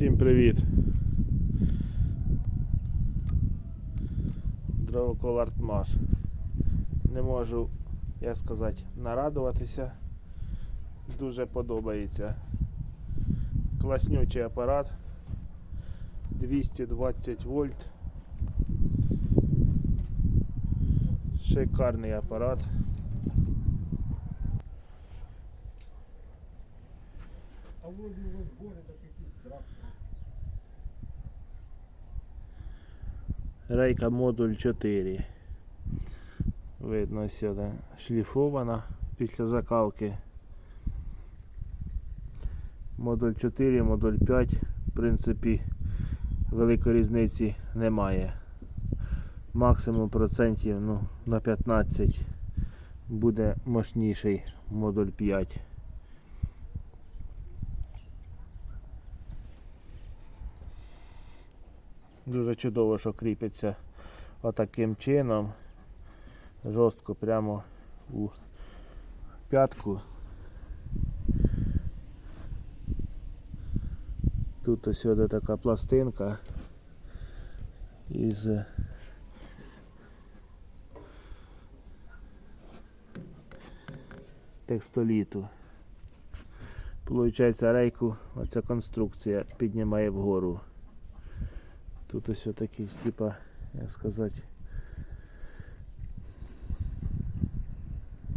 Всім привіт. Дровокол Артмаш. Не можу, як сказати, нарадуватися. Дуже подобається. Класнючий апарат. 220 вольт. Шикарний апарат. А вроде у вас горе так якийсь драк. Рейка модуль 4. Видно сюди шліфована після закалки. Модуль 4, модуль 5, в принципі, великої різниці немає. Максимум процентів ну, на 15 буде мощніший модуль 5. Дуже чудово, що кріпиться отаким чином. Жорстко прямо у п'ятку. Тут ось сюди така пластинка із текстоліту. Получається рейку оця конструкція піднімає вгору. Тут ось такий, типа, як сказати,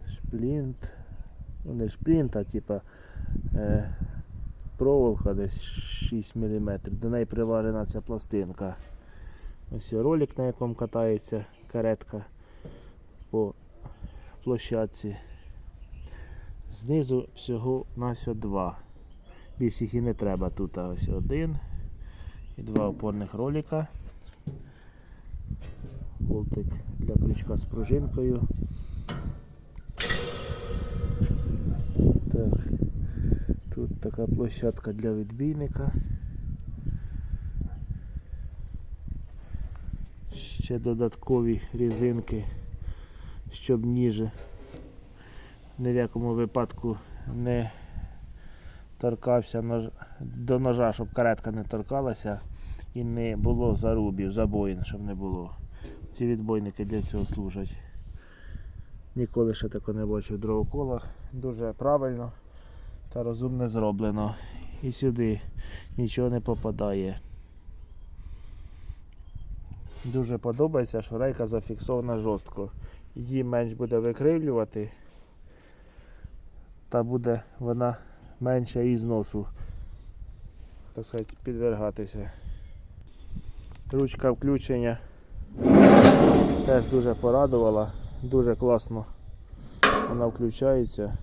шплінт. Ну не шплінт, а типа е, проволока десь 6 мм. До неї приварена ця пластинка. Ось ролик, на якому катається каретка по площадці. Знизу всього на два. Більш їх і не треба тут. а Ось один і два опорних ролика. Болтик для крючка з пружинкою. Так. Тут така площадка для відбійника. Ще додаткові різинки, щоб ніже ні в якому випадку не торкався нож... до ножа, щоб каретка не торкалася і не було зарубів, забоїн, щоб не було. Ці відбойники для цього служать. Ніколи ще такого не бачив в дровоколах. Дуже правильно та розумно зроблено. І сюди нічого не попадає. Дуже подобається, що рейка зафіксована жорстко. Її менш буде викривлювати, та буде вона менше і зносу так сказати, підвергатися. Ручка включення теж дуже порадувала, дуже класно вона включається.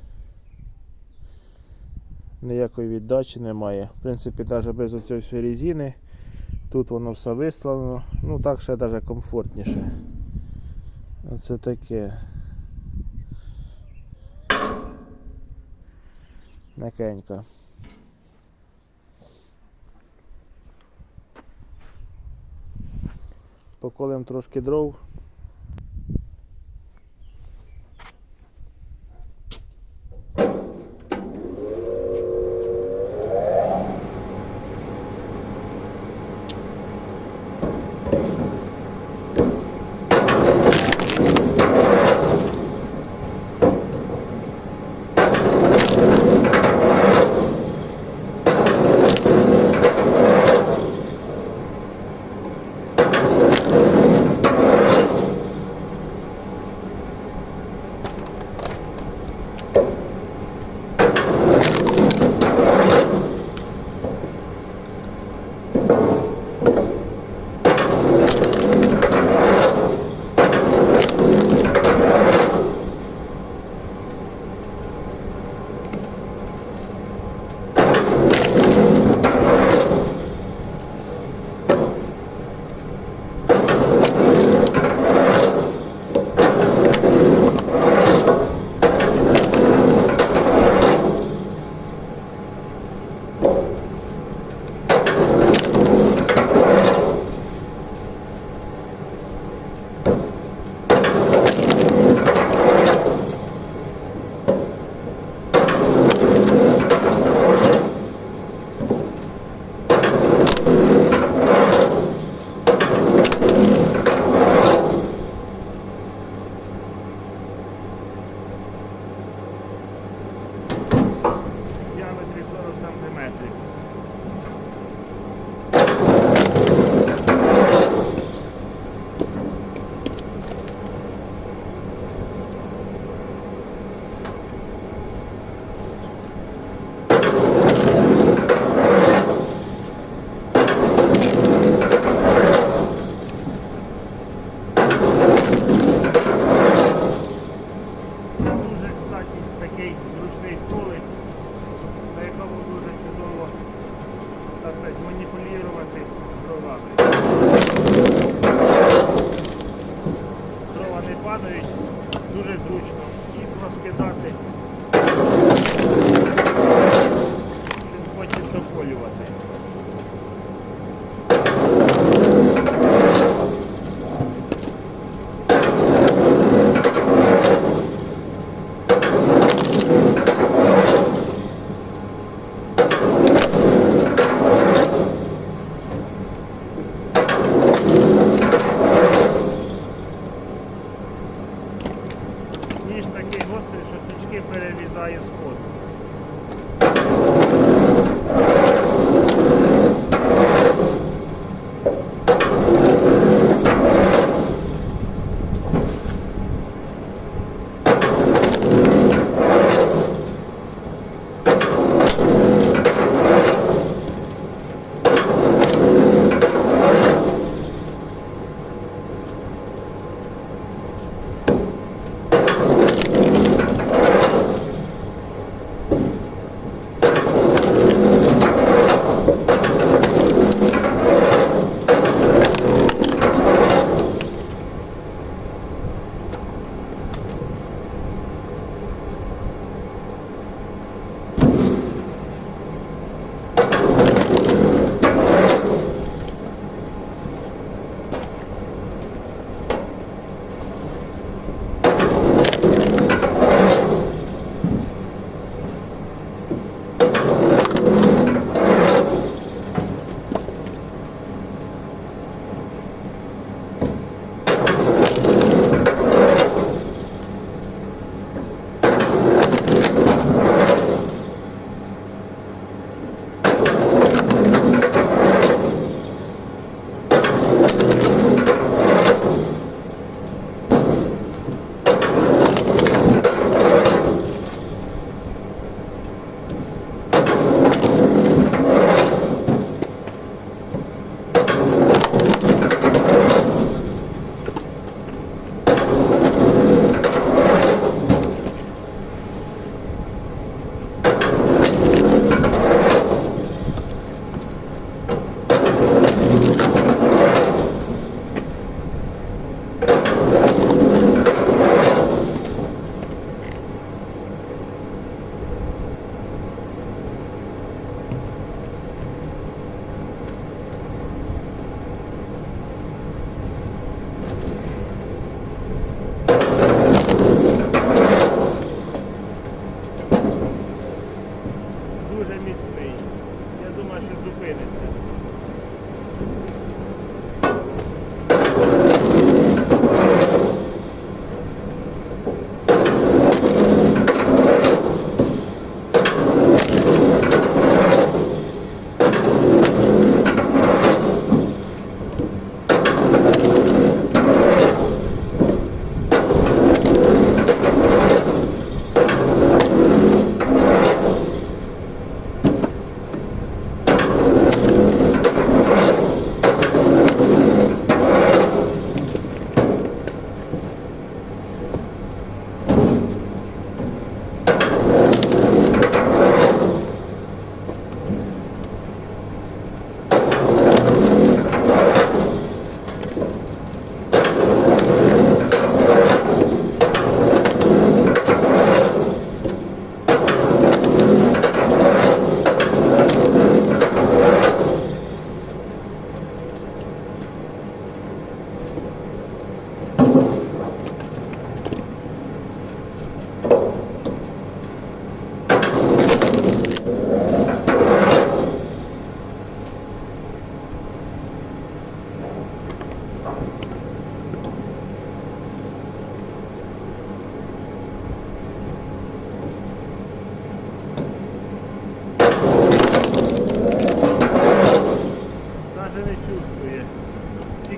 Ніякої віддачі немає. В принципі, навіть без оцієї всієї резини. Тут воно все вислано. Ну так ще навіть комфортніше. Оце таке. М'якенька. Поколем трошки дров.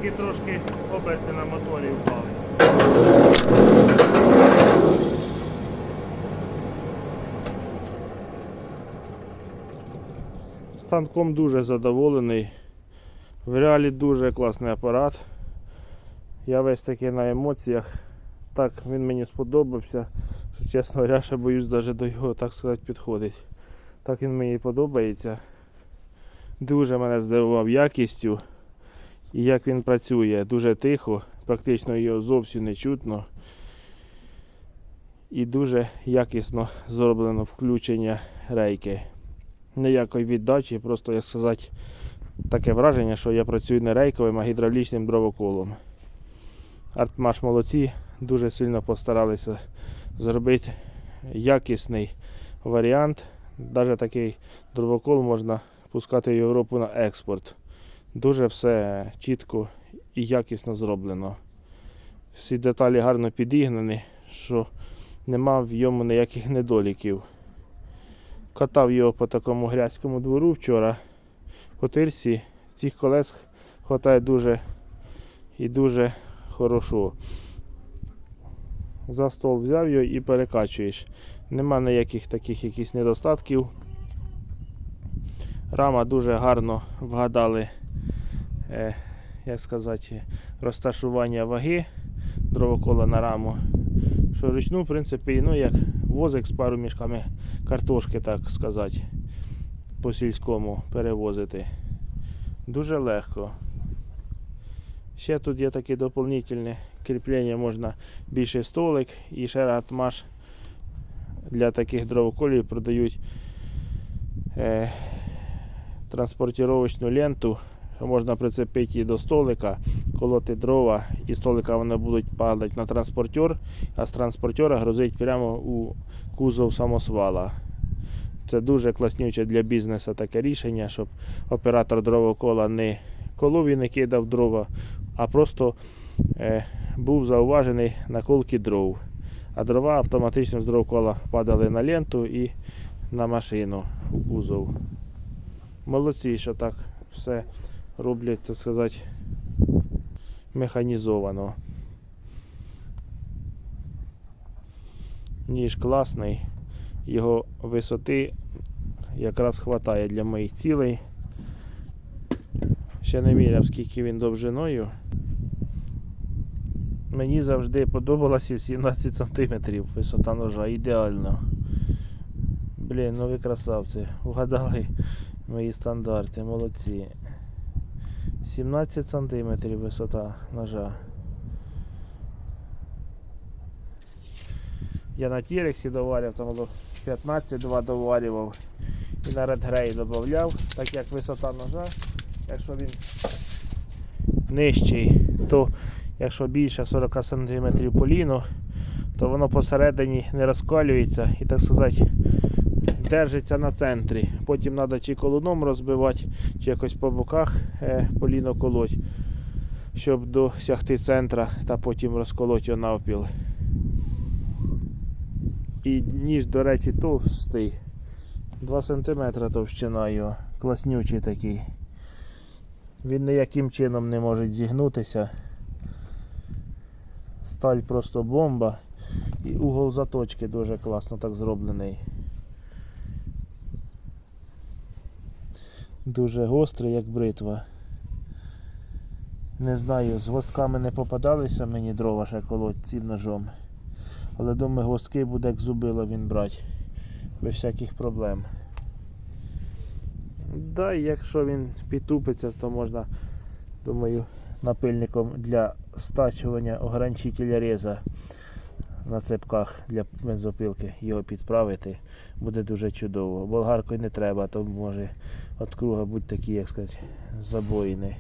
Тільки трошки оберти на моторі впали. Станком дуже задоволений. В реалі дуже класний апарат. Я весь такий на емоціях. Так він мені сподобався. Що, чесно говоря, ще боюсь навіть до його, так сказати, підходить. Так він мені подобається. Дуже мене здивував якістю і як він працює. Дуже тихо, практично його зовсім не чутно. І дуже якісно зроблено включення рейки. Ніякої віддачі, просто як сказати, таке враження, що я працюю не рейковим, а гідравлічним дровоколом. Артмаш молодці, дуже сильно постаралися зробити якісний варіант. Навіть такий дровокол можна пускати в Європу на експорт. Дуже все чітко і якісно зроблено. Всі деталі гарно підігнані, що нема в йому ніяких недоліків. Катав його по такому грязькому двору вчора по тирсі. Цих колес хватає дуже і дуже хорошо. За стол взяв його і перекачуєш. Нема ніяких таких якихось недостатків. Рама дуже гарно вгадали, як сказати, розташування ваги дровокола на раму. Що ручну, в принципі, ну як возик з пару мішками картошки, так сказати, по сільському перевозити. Дуже легко. Ще тут є таке доповнительне кріплення, можна більший столик і ще ратмаш для таких дровоколів продають е, транспортировочну ленту, що можна прицепити її до столика, колоти дрова, і столика вони будуть падати на транспортер, а з транспортера грузить прямо у кузов самосвала. Це дуже класнюче для бізнесу таке рішення, щоб оператор дровокола не колов і не кидав дрова, а просто е, був зауважений на колки дров. А дрова автоматично з дровокола падали на ленту і на машину у кузов. Молодці, що так все роблять, так сказати, механізовано. Ніж класний, його висоти якраз вистачає для моїх цілей. Ще не міряв, скільки він довжиною. Мені завжди подобалося 17 см висота ножа, ідеально. Блін, ну ви красавці. Угадали мої стандарти, молодці. 17 см висота ножа. Я на Тірексі доварив, там було 15-2 доварював. І на Red Grey додавав, так як висота ножа, якщо він нижчий, то якщо більше 40 см поліно, то воно посередині не розкалюється і так сказати держиться на центрі. Потім треба чи колуном розбивати, чи якось по боках е, поліно колоть, щоб досягти центра та потім розколоть його навпіл. І ніж, до речі, товстий. 2 см товщина його. Класнючий такий. Він ніяким чином не може зігнутися. Сталь просто бомба. І угол заточки дуже класно так зроблений. Дуже гострий, як бритва. Не знаю, з гостками не попадалися мені дрова ще колоть цим ножом. Але думаю, гостки буде як зубило він брати. Без всяких проблем. Да, якщо він підтупиться, то можна, думаю, напильником для стачування ограничителя реза на цепках для бензопилки його підправити. Буде дуже чудово. Болгаркою не треба, то може от круга будь такі, як сказати, забоїни.